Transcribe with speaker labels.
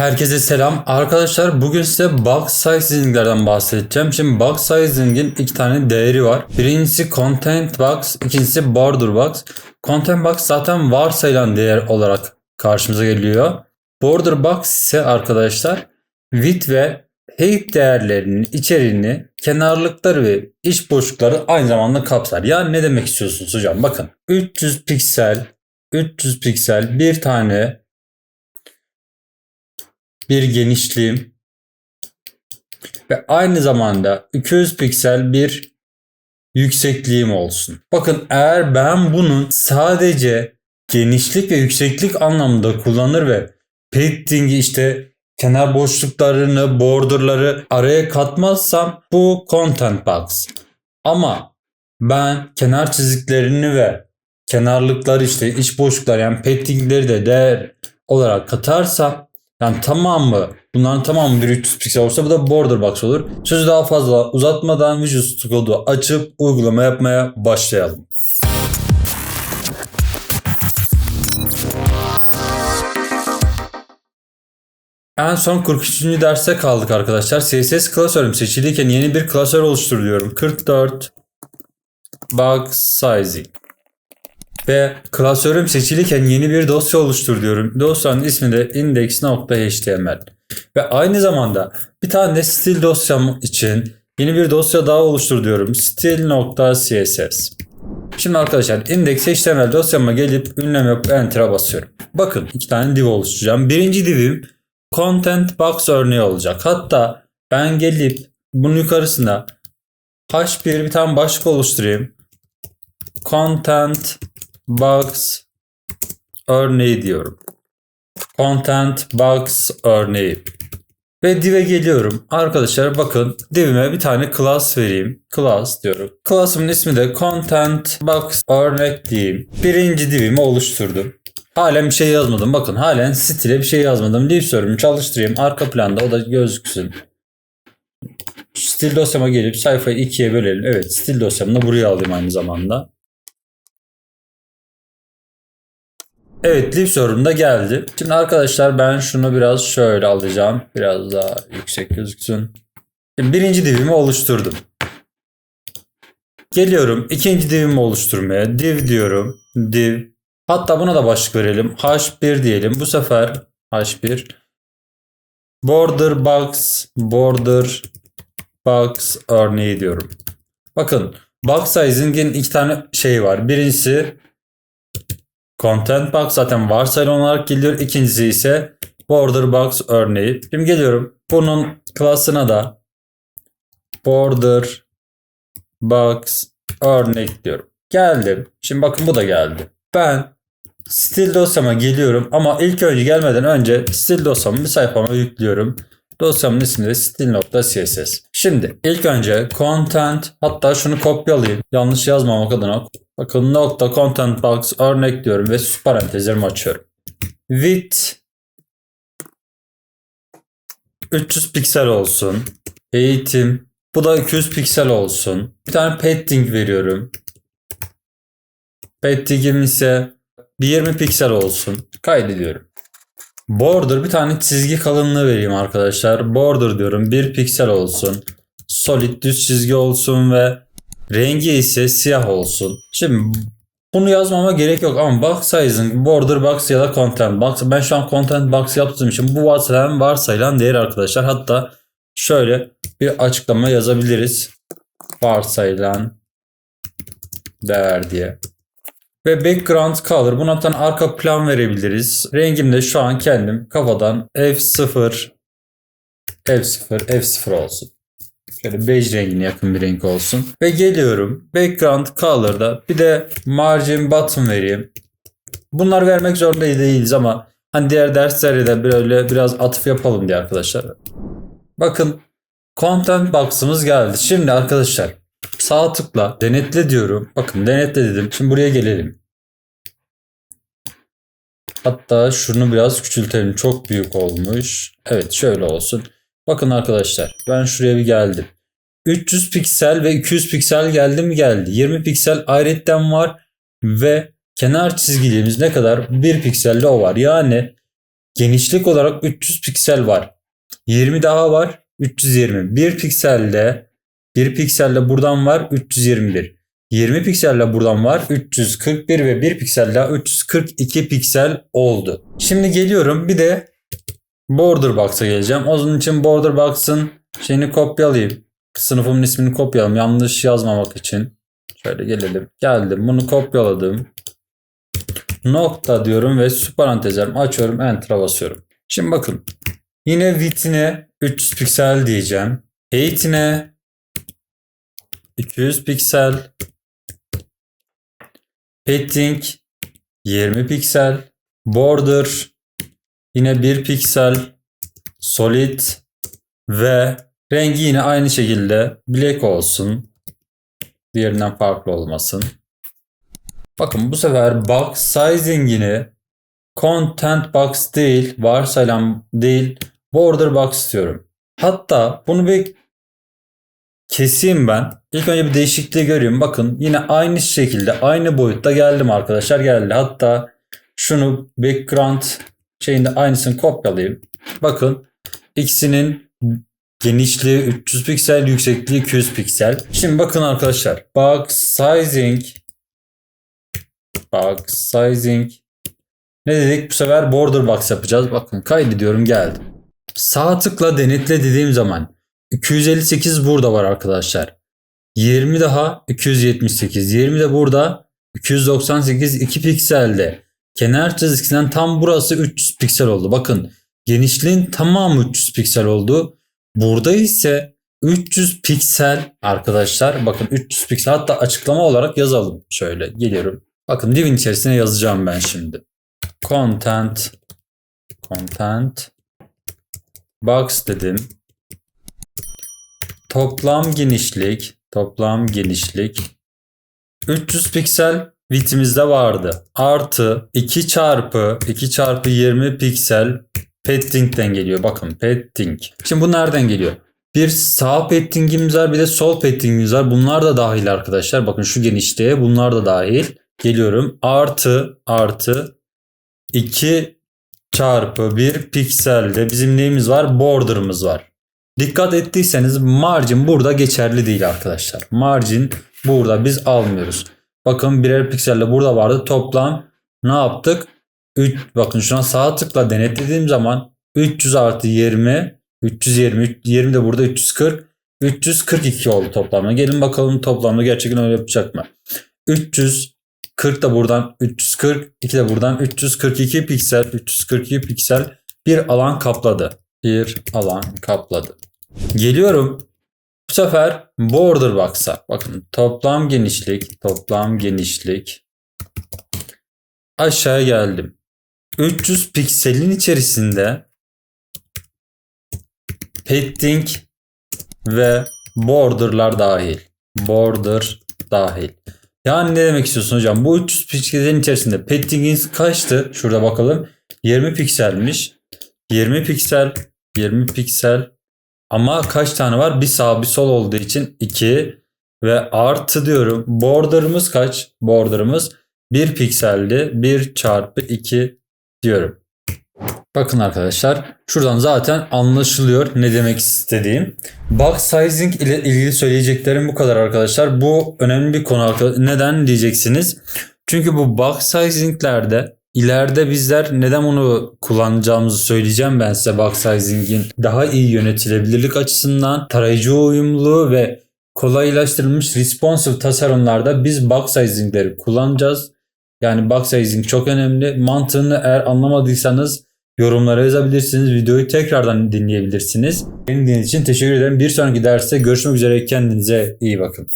Speaker 1: Herkese selam. Arkadaşlar bugün size box sizinglerden bahsedeceğim. Şimdi box sizing'in iki tane değeri var. Birincisi content box, ikincisi border box. Content box zaten varsayılan değer olarak karşımıza geliyor. Border box ise arkadaşlar width ve height değerlerinin içeriğini, kenarlıkları ve iç boşlukları aynı zamanda kapsar. Yani ne demek istiyorsunuz hocam? Bakın 300 piksel 300 piksel bir tane bir genişliğim ve aynı zamanda 200 piksel bir yüksekliğim olsun. Bakın eğer ben bunun sadece genişlik ve yükseklik anlamında kullanır ve padding'i işte kenar boşluklarını, borderları araya katmazsam bu content box. Ama ben kenar çiziklerini ve kenarlıkları işte iç boşluklar yani padding'leri de değer olarak katarsam yani tamamı bunların tamamı bir 300 piksel olsa bu da border box olur. Sözü daha fazla uzatmadan Visual Studio'yu açıp uygulama yapmaya başlayalım. En son 43. derste kaldık arkadaşlar. CSS klasörüm seçiliyken yeni bir klasör oluşturuyorum. 44 box sizing. Ve klasörüm seçiliyken yeni bir dosya oluştur diyorum. Dosyanın ismi de index.html. Ve aynı zamanda bir tane stil dosyam için yeni bir dosya daha oluştur diyorum. stil.css. Şimdi arkadaşlar index.html dosyama gelip ünlem yapıp enter'a basıyorum. Bakın iki tane div oluşturacağım. Birinci divim content box örneği olacak. Hatta ben gelip bunun yukarısına h1 bir tane başlık oluşturayım. Content box örneği diyorum. Content box örneği. Ve div'e geliyorum. Arkadaşlar bakın div'ime bir tane class vereyim. Class diyorum. Class'ımın ismi de content box örnek diyeyim. Birinci div'imi oluşturdum. Halen bir şey yazmadım. Bakın halen stile bir şey yazmadım. Div server'ımı çalıştırayım. Arka planda o da gözüksün. Stil dosyama gelip sayfayı ikiye bölelim. Evet stil dosyamı da buraya alayım aynı zamanda. Evet live sorumda geldi. Şimdi arkadaşlar ben şunu biraz şöyle alacağım. Biraz daha yüksek gözüksün. Şimdi birinci divimi oluşturdum. Geliyorum ikinci divimi oluşturmaya. Div diyorum. Div. Hatta buna da başlık verelim. H1 diyelim. Bu sefer H1. Border box. Border box örneği diyorum. Bakın box sizing'in iki tane şey var. Birincisi Content box zaten varsayılan olarak geliyor. İkincisi ise border box örneği. Şimdi geliyorum. Bunun klasına da border box örnek diyorum. Geldim. Şimdi bakın bu da geldi. Ben stil dosyama geliyorum ama ilk önce gelmeden önce stil dosyamı bir sayfama yüklüyorum. Dosyamın ismi de stil.css. Şimdi ilk önce content hatta şunu kopyalayayım. Yanlış yazmamak adına Bakın nokta content box örnek diyorum ve süs parantezlerimi açıyorum. Width 300 piksel olsun. Eğitim. Bu da 200 piksel olsun. Bir tane padding veriyorum. Padding'im ise 20 piksel olsun. Kaydediyorum. Border bir tane çizgi kalınlığı vereyim arkadaşlar. Border diyorum 1 piksel olsun. Solid düz çizgi olsun ve Rengi ise siyah olsun. Şimdi bunu yazmama gerek yok ama box sizing, border box ya da content box. Ben şu an content box yaptığım için bu varsayılan varsayılan değer arkadaşlar. Hatta şöyle bir açıklama yazabiliriz. Varsayılan değer diye. Ve background color. Buna bir arka plan verebiliriz. Rengim de şu an kendim kafadan F0 F0 F0 olsun. Şöyle bej rengine yakın bir renk olsun. Ve geliyorum. Background color'da bir de margin bottom vereyim. Bunlar vermek zorunda değiliz ama hani diğer derslerde de böyle biraz atıf yapalım diye arkadaşlar. Bakın content box'ımız geldi. Şimdi arkadaşlar sağ tıkla denetle diyorum. Bakın denetle dedim. Şimdi buraya gelelim. Hatta şunu biraz küçültelim. Çok büyük olmuş. Evet şöyle olsun. Bakın arkadaşlar ben şuraya bir geldim. 300 piksel ve 200 piksel geldi mi geldi. 20 piksel ayrıyetten var ve kenar çizgilerimiz ne kadar? 1 pikselde o var. Yani genişlik olarak 300 piksel var. 20 daha var 320. 1 pikselle 1 pikselle buradan var 321. 20 pikselle buradan var 341 ve 1 pikselle 342 piksel oldu. Şimdi geliyorum bir de border box'a geleceğim. Onun için border box'ın şeyini kopyalayayım. Sınıfımın ismini kopyalayalım yanlış yazmamak için. Şöyle gelelim. Geldim bunu kopyaladım. Nokta diyorum ve süparantezlerimi açıyorum enter'a basıyorum. Şimdi bakın. Yine width'ine 300 piksel diyeceğim. Height'ine 200 piksel. Padding 20 piksel. Border yine 1 piksel. Solid ve rengi yine aynı şekilde black olsun. Diğerinden farklı olmasın. Bakın bu sefer box sizing'ini content box değil, varsayılan değil, border box istiyorum. Hatta bunu bir keseyim ben. İlk önce bir değişikliği görüyorum. Bakın yine aynı şekilde aynı boyutta geldim arkadaşlar geldi. Hatta şunu background şeyinde aynısını kopyalayayım. Bakın ikisinin genişliği 300 piksel, yüksekliği 200 piksel. Şimdi bakın arkadaşlar. Box sizing box sizing ne dedik? Bu sefer border box yapacağız. Bakın kaydediyorum geldim. Sağ tıkla denetle dediğim zaman 258 burada var arkadaşlar. 20 daha 278. 20 de burada 298 2 pikselde. Kenar çizgisinden tam burası 300 piksel oldu. Bakın genişliğin tamamı 300 piksel oldu. Burada ise 300 piksel arkadaşlar. Bakın 300 piksel hatta açıklama olarak yazalım. Şöyle geliyorum. Bakın divin içerisine yazacağım ben şimdi. Content content box dedim. Toplam genişlik, toplam genişlik 300 piksel width'imizde vardı. Artı 2 çarpı 2 çarpı 20 piksel padding'den geliyor. Bakın padding. Şimdi bu nereden geliyor? Bir sağ padding'imiz var bir de sol padding'imiz var. Bunlar da dahil arkadaşlar. Bakın şu genişliğe bunlar da dahil. Geliyorum. Artı artı 2 çarpı 1 pikselde bizim neyimiz var? Border'ımız var. Dikkat ettiyseniz margin burada geçerli değil arkadaşlar. Margin burada biz almıyoruz. Bakın birer pikselle burada vardı. Toplam ne yaptık? 3, bakın şuna sağ tıkla denetlediğim zaman 300 artı 20 320 20 de burada 340 342 oldu toplamda. Gelin bakalım toplamda gerçekten öyle yapacak mı? 300 40 da buradan 340, 2 de buradan 342 piksel, 342 piksel bir alan kapladı. Bir alan kapladı. Geliyorum. Bu sefer border box'a. Bakın toplam genişlik, toplam genişlik. Aşağıya geldim. 300 pikselin içerisinde padding ve borderlar dahil. Border dahil. Yani ne demek istiyorsun hocam? Bu 300 pikselin içerisinde padding'iniz kaçtı? Şurada bakalım. 20 pikselmiş. 20 piksel, 20 piksel. Ama kaç tane var? Bir sağ bir sol olduğu için 2 ve artı diyorum. Border'ımız kaç? Border'ımız 1 pikselli. 1 çarpı 2 diyorum. Bakın arkadaşlar şuradan zaten anlaşılıyor ne demek istediğim. Box sizing ile ilgili söyleyeceklerim bu kadar arkadaşlar. Bu önemli bir konu. Neden diyeceksiniz? Çünkü bu box sizinglerde ileride bizler neden onu kullanacağımızı söyleyeceğim ben size box sizing'in daha iyi yönetilebilirlik açısından tarayıcı uyumlu ve kolaylaştırılmış responsive tasarımlarda biz box sizingleri kullanacağız. Yani box sizing çok önemli. Mantığını eğer anlamadıysanız yorumlara yazabilirsiniz. Videoyu tekrardan dinleyebilirsiniz. Beni dinlediğiniz için teşekkür ederim. Bir sonraki derste görüşmek üzere. Kendinize iyi bakın.